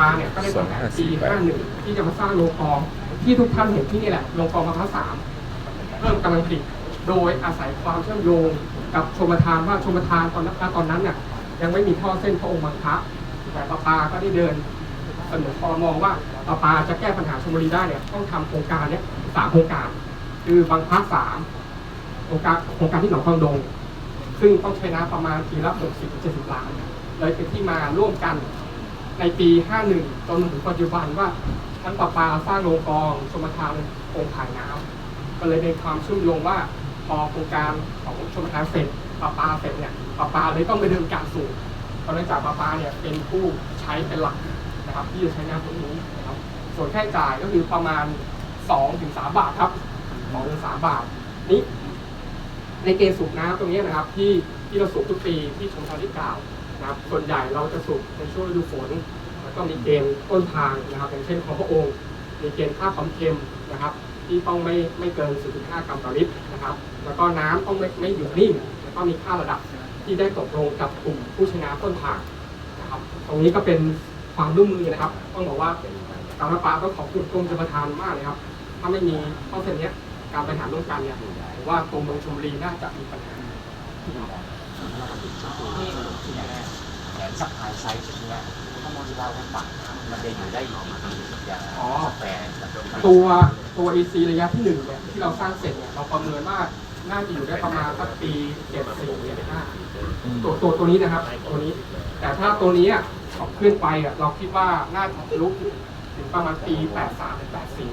ปาเนี่ยก็ได้ประกาศปี51ที่จะมาสร้างโรงกองที่ทุกท่านเห็นที่นี่แหละโรงกองมะพร้าวสามเริ่มกำลังผลิตโดยอาศัยความเชื่อมโยงกับชมทานว่าชมทานตอนนั้นตอนนั้นเนี่ยยังไม่มีท่อเส้นพระองค์บังคับแต่ปะปาก็ได้เดินเสนอคอมองว่าปะปาจะแก้ปัญหาชลบุรีได้เนี่ยต้องทำโครงการเนี่ยสามโครงการ คือบางพักสามโครงการโครงการที่หนองคลองดง ซึ่งต้องใช้น้ำประมาณปีละ60 70ล้านเลยเป็นที่มาร่วมกัน ในปี 51 จนถึงปัจจุบันว่าทั้งประปาสร้างโรงกองชมทานโครงถ่ายน้ำก็เลยเป็นความเชื่อมโยงว่าพอโครงการของชมทานเสร็จประปาเสร็จเนี่ยประปาเลยต้องไปดำเนินการสูบเพราะเนื่องจากประปาเนี่ยเป็นผู้ใช้เป็นหลักนะครับที่จะใช้น้ำตรงนี้นะครับส่วนค่าใช้จ่ายก็คือประมาณ2ถึง3บาทครับ2ถึง3บาทนี้ในเกณฑ์สูบน้ำตรงนี้นะครับที่ที่เราสูบทุกปีที่ชมทานที่กล่าว นะครับส่วนใหญ่เราจะสูบในช่วงฤดูฝน แล้วก็มีเกณฑ์ต้นทางนะครับอย่างเช่นของพระองค์ มีเกณฑ์ค่าความเค็มนะครับ ที่ต้องไม่ไม่เกิน 0.5 กรัมต่อลิตรนะครับ แล้วก็น้ำต้องไม่ไม่อยู่นิ่งแล้วก็มีค่าระดับที่ได้ตกลงกับกลุ่มผู้ชน้ำต้นทางนะครับ ตรงนี้ก็เป็นความร่วมมือนะครับ ต้องบอกว่าการประปาต้องขอบคุณกรมชลประทานมากเลยครับ ถ้าไม่มีข้อเสนอนี้การบริหารร่วมกันเนี่ยผมว่ากรมเมืองชลบุรีน่าจะมีปัญหา ที่แผนสักพายไซส์ชุดเนี้ยข้อมูลที่เราให้ฟังมันจะอยู่ได้อีกกี่ปีอย่างอ๋อสแปรตัวตัว AC ระยะที่หนึ่งเนี่ยที่เราสร้างเสร็จเนี่ยเราประเมินว่าน่าจะอยู่ได้ประมาณสักปีเจ็ดสี่เจ็ดห้าตัวตัวตัวนี้นะครับ ตัวนี้ แต่ถ้าตัวนี้อะขับขึ้นไปอะเราคิดว่าน่าจะทะลุถึงประมาณปีแปดสามถึงแปดสี่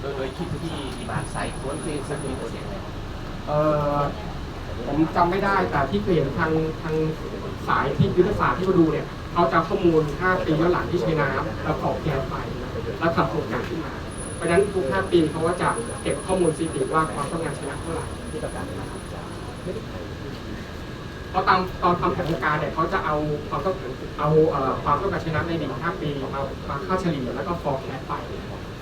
โดยโดยคิดที่ดีมานไซส์ควรที่สักกี่เปอร์เซ็นต์เลยเออ ผมจำไม่ได้แต่ที่เปลี่ยนทางทางสายที่ยุทธศาสตร์ที่มาดูเนี่ยเขาจะข้อมูล 5 ปีย้อนหลังที่ใช้น้ำแล้วขอแกนไป แล้วทำโครงการขึ้นมา เพราะฉะนั้นทุก 5 ปีเขาก็จะเก็บข้อมูลสถิติว่าความต้องการใช้น้ำเท่าไหร่ เพราะตามตอนทำแผนโครงการเนี่ยเขาจะเอาความต้องเอาเอ่อความต้องการใช้น้ำในหนึ่ง5ปีมามาค่าเฉลี่ยแล้วก็ forecast ไป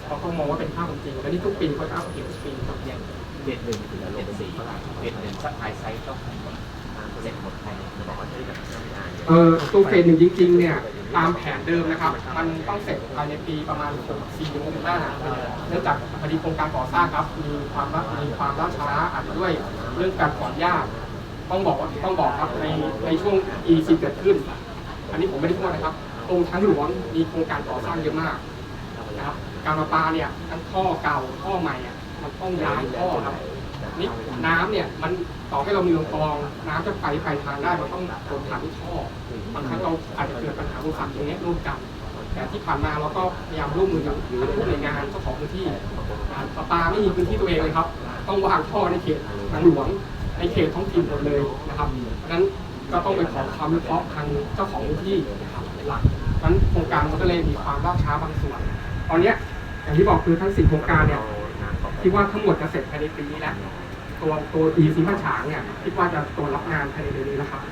เพราะเขามองว่าเป็นค่าความจริงและนี่ทุกปีเขาจะอัปเดตทุกปีครับอย่างเด็ดหนึ่งถึงเด็ดสี่เด็ดหนึ่งสักพายไซส์ต้องเสร็จหมดภายในบอกว่าที่แบบเออตัวเฟสหนึ่งจริง ๆ เนี่ยตามแผนเดิมนะครับ มันต้องเสร็จภายในปีประมาณ4ถึงหน้าเนื่องจากพอดีโครงการก่อสร้างครับ มีความมีความล่าช้าอาจจะด้วยเรื่องการขออนุญาต ต้องบอกว่าต้องบอกครับในในช่วง EC เกิดขึ้น อันนี้ผมไม่ได้พูดนะครับตรงทั้งหลวงมีโครงการก่อสร้างเยอะมากนะครับการประปาเนี่ยทั้งท่อเก่าท่อใหม่อะมันต้องย้ายท่อครับนี่น้ำเนี่ยมันต่อให้เรามีลำคลอง น้ำจะไปไปทางได้มันต้องโดนผ่านที่ท่อบางครั้งเราอาจจะเกิดปัญหาอุปสรรคตรงนี้ร่วมกัน แต่ที่ผ่านมาเราก็พยายามร่วมมือกับทุกหน่วยงานเจ้าของพื้นที่การประปาไม่มีพื้นที่ตัวเองเลยครับ ต้องวางท่อในเขตทางหลวง ในเขตท้องถิ่นหมดเลยนะครับเพราะฉะนั้นก็ต้องไปขอความวิเคราะห์ทางเจ้าของพื้นที่นะครับหลักเพราะฉะนั้นโครงการมันก็เลยมีความล่าช้าบางส่วน ตอนเนี้ยอย่างที่บอกคือทั้งสี่โครงการเนี่ยคิดว่าทั้งหมดจะเสร็จภายในปีนี้แล้วตัวตัว e ซีมาฉางเนี่ยคิดว่าจะตัวรับงานภายในเดือนนี้แล้วครับ